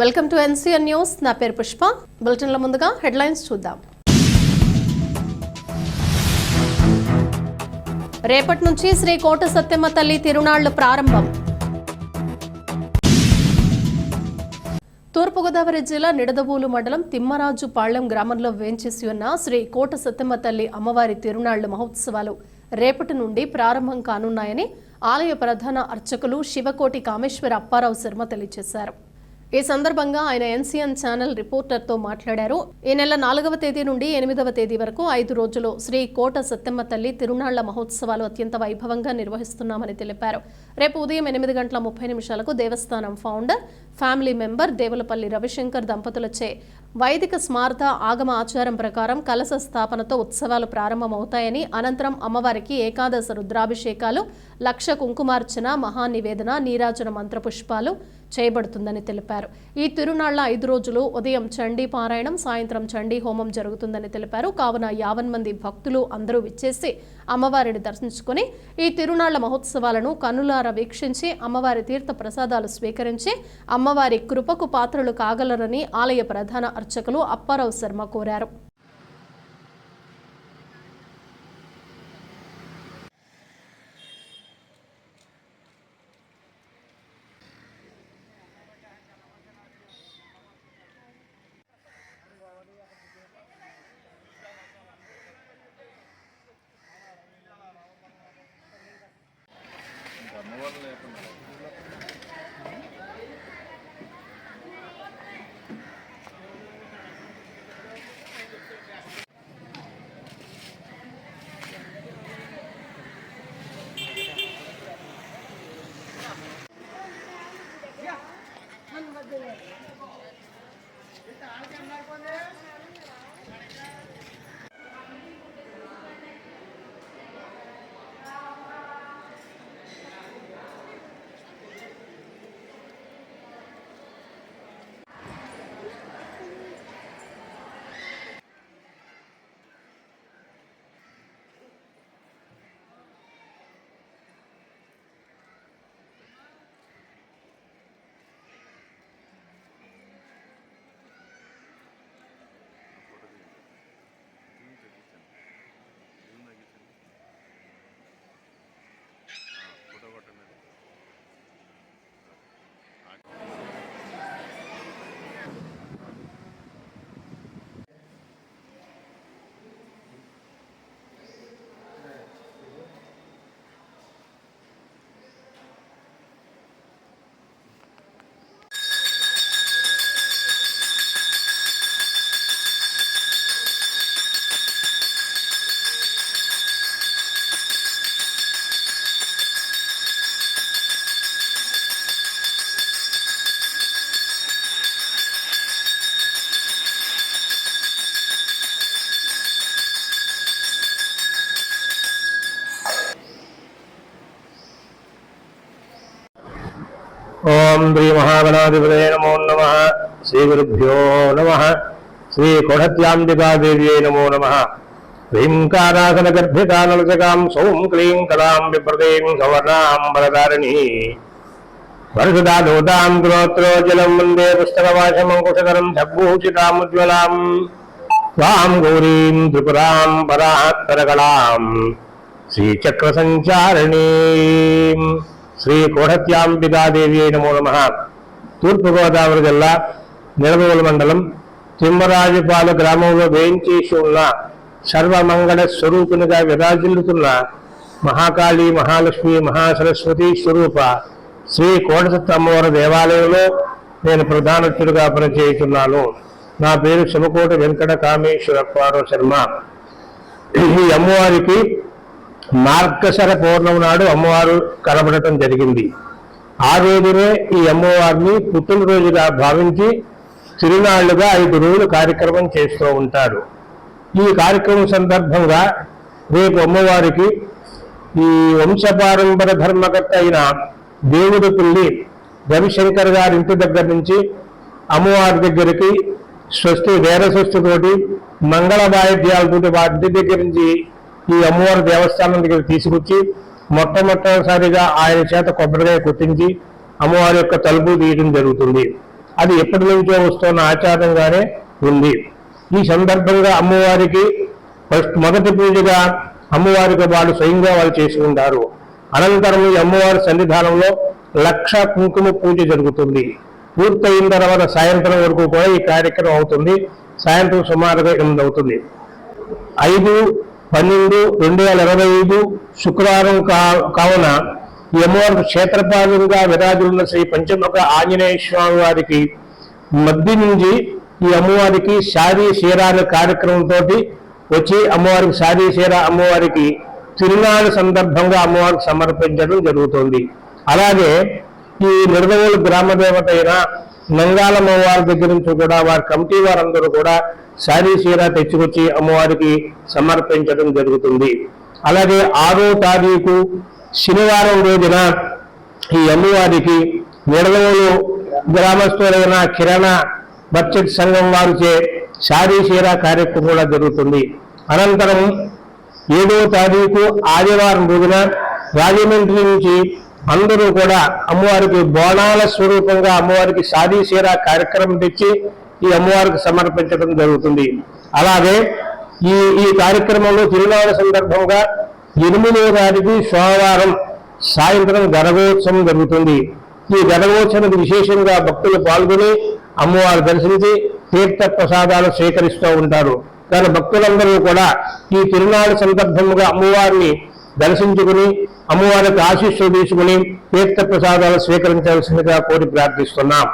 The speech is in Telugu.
Welcome to NCN news. నా పేరు పుష్ప. బులెటిన్ల ముందుగా హెడ్లైన్స్ చూద్దాం. రేపటి నుంచి శ్రీ కోట సత్యమ్మ తల్లి తిరునాళ్ళు ప్రారంభం. తూర్పుగోదావరి జిల్లా నిడదవోలు మండలం తిమ్మరాజు పాళ్ళెం గ్రామంలో వేంచేసి ఉన్న శ్రీ కోట సత్యమ్మ తల్లి అమ్మవారి తిరునాళ్ళ మహోత్సవాలు రేపటి నుండి ప్రారంభం కానున్నాయని ఆలయ ప్రధాన అర్చకులు శివకోటి కామేశ్వర అప్పారావు శర్మ తెలియజేశారు. ఈ సందర్భంగా ఆయన ఎన్సీఎన్ ఛానల్ రిపోర్టర్తో మాట్లాడారు. ఈ నెల నాలుగవ తేదీ నుండి ఎనిమిదవ తేదీ వరకు ఐదు రోజులు శ్రీ కోట సత్యమ్మ తల్లి తిరునాళ్ళ మహోత్సవాలు అత్యంత వైభవంగా నిర్వహిస్తున్నామని తెలిపారు. రేపు ఉదయం ఎనిమిది గంటల ముప్పై నిమిషాలకు దేవస్థానం founder family member Devulapalli Ravishankar దంపతులచే వైదిక స్మార్థ ఆగమ ఆచారం ప్రకారం కలశ స్థాపనతో ఉత్సవాలు ప్రారంభమవుతాయని అనంతరం అమ్మవారికి ఏకాదశ రుద్రాభిషేకాలు లక్ష కుంకుమార్చన మహానివేదన నీరాజన మంత్రపుష్పాలు చేయబడుతుందని తెలిపారు. ఈ తిరునాళ్ళ ఐదు రోజులు ఉదయం చండీ పారాయణం సాయంత్రం చండీ హోమం జరుగుతుందని తెలిపారు. కావున యావన్ మంది భక్తులు అందరూ విచ్చేసి అమ్మవారిని దర్శించుకుని ఈ తిరునాళ్ళ మహోత్సవాలను కన్నులార వీక్షించి అమ్మవారి తీర్థ ప్రసాదాలు స్వీకరించి అమ్మవారి కృపకు పాత్రలు కాగలరని ఆలయ ప్రధాన అర్చకులు అప్పారావు శర్మ కోరారు. ఓం శ్రీ మహాగణాధిపతయ నమో నమ. శ్రీ గురుభ్యో నమ. శ్రీ కొఢత్యాంబికాదేవ్యై నమో నమ. హ్రీంకారాసన గర్భితానలసకాం సౌం క్లీం కలాం బిప్రదీం సవర్ణాం బలధారిణీ. వరుసదాదూతాం దురోత్రోజలం వందే పుస్తకవాశమంకుశకరం సద్భూషితాముజ్వలాం స్వాం గౌరీం త్రిపురాం పరాత్పరకళాం శ్రీచక్రసంచారిణీ. శ్రీ కోఢత్యాంబికాదేవి నమో నమ. తూర్పుగోదావరి జిల్లా నిడదవోలు మండలం తిమ్మరాజుపాలు గ్రామంలో వేయించేసి ఉన్న సర్వమంగళ స్వరూపునిగా విరాజిల్లుతున్న మహాకాళి మహాలక్ష్మి మహాసరస్వతి స్వరూప శ్రీ కోటసత్తమ్మవారి దేవాలయంలో నేను ప్రధానత్తుడిగా పనిచేస్తున్నాను నా పేరు శివకోట వెంకట కామేశ్వర శర్మ. ఈ అమ్మవారికి మార్గశర పౌర్ణమి నాడు అమ్మవారు కనబడటం జరిగింది. ఆ రోజునే ఈ అమ్మవారిని పుట్టినరోజుగా భావించి తిరునాళ్ళుగా ఐదు రోజులు కార్యక్రమం చేస్తూ ఉంటారు. ఈ కార్యక్రమం సందర్భంగా రేపు అమ్మవారికి ఈ వంశపారంపర ధర్మకర్త అయిన దేవుడి పిల్లి రవిశంకర్ గారి ఇంటి దగ్గర నుంచి అమ్మవారి దగ్గరికి స్వస్తి వేర స్వస్తితోటి మంగళ వాయిద్యాలతోటి వారి ఇంటి దగ్గర నుంచి ఈ అమ్మవారి దేవస్థానం దగ్గర తీసుకొచ్చి మొట్టమొదటిసారిగా ఆయన చేత కొబ్బరికాయ కొట్టించి అమ్మవారి యొక్క తలుపు తీయడం జరుగుతుంది. అది ఎప్పటి నుంచో వస్తున్న ఆచారంగానే ఉంది. ఈ సందర్భంగా అమ్మవారికి ఫస్ట్ మొదటి పూజగా అమ్మవారికి వాళ్ళు స్వయంగా వాళ్ళు చేసుకుంటారు అనంతరం ఈ అమ్మవారి సన్నిధానంలో లక్ష కుంకుమ పూజ జరుగుతుంది. పూర్తయిన తర్వాత సాయంత్రం వరకు కూడా ఈ కార్యక్రమం అవుతుంది. సాయంత్రం సుమారుగా ఎనిమిది అవుతుంది. ఐదు పన్నెండు రెండు వేల ఇరవై ఐదు శుక్రవారం కా కావున ఈ అమ్మవారికి క్షేత్రపాలంగా విరాజున్న శ్రీ పంచముఖ ఆంజనేయ స్వామి వారికి మధ్య నుంచి ఈ అమ్మవారికి శారీ శీర అనే కార్యక్రమంతో వచ్చి అమ్మవారికి శారీ శీర అమ్మవారికి తిరునాడు సందర్భంగా అమ్మవారికి సమర్పించడం జరుగుతుంది. అలాగే ఈ నిర్దవులు గ్రామ దేవత అయిన నంగాలమ్మ వారి దగ్గర నుంచి కూడా వారి కమిటీ వారందరూ కూడా శారీ చీర తెచ్చుకొచ్చి అమ్మవారికి సమర్పించడం జరుగుతుంది. అలాగే ఆరో తారీఖు శనివారం రోజున ఈ అమ్మవారికి నిడదవులు గ్రామస్తులైన కిరణ బడ్జెట్ సంఘం వారిచే శారీ చీర కార్యక్రమం కూడా జరుగుతుంది. అనంతరం ఏడవ తారీఖు ఆదివారం రోజున రాజమండ్రి నుంచి అందరూ కూడా అమ్మవారికి బోనాల స్వరూపంగా అమ్మవారికి సాదీ కార్యక్రమం తెచ్చి ఈ అమ్మవారికి సమర్పించడం జరుగుతుంది. అలాగే ఈ ఈ కార్యక్రమంలో తిరునాడు సందర్భంగా ఎనిమిదవ తారీఖు సోమవారం సాయంత్రం గరగోత్సవం జరుగుతుంది. ఈ గరగోత్సవానికి విశేషంగా భక్తులు పాల్గొని అమ్మవారు దర్శించి తీర్థ ప్రసాదాలు స్వీకరిస్తూ ఉంటారు. కానీ భక్తులందరూ కూడా ఈ తిరునాడు సందర్భముగా అమ్మవారిని దర్శించుకుని అమ్మవారికి ఆశీస్సులు తీసుకుని తీర్థ ప్రసాదాలు స్వీకరించాల్సిందిగా కోరి ప్రార్థిస్తున్నాం.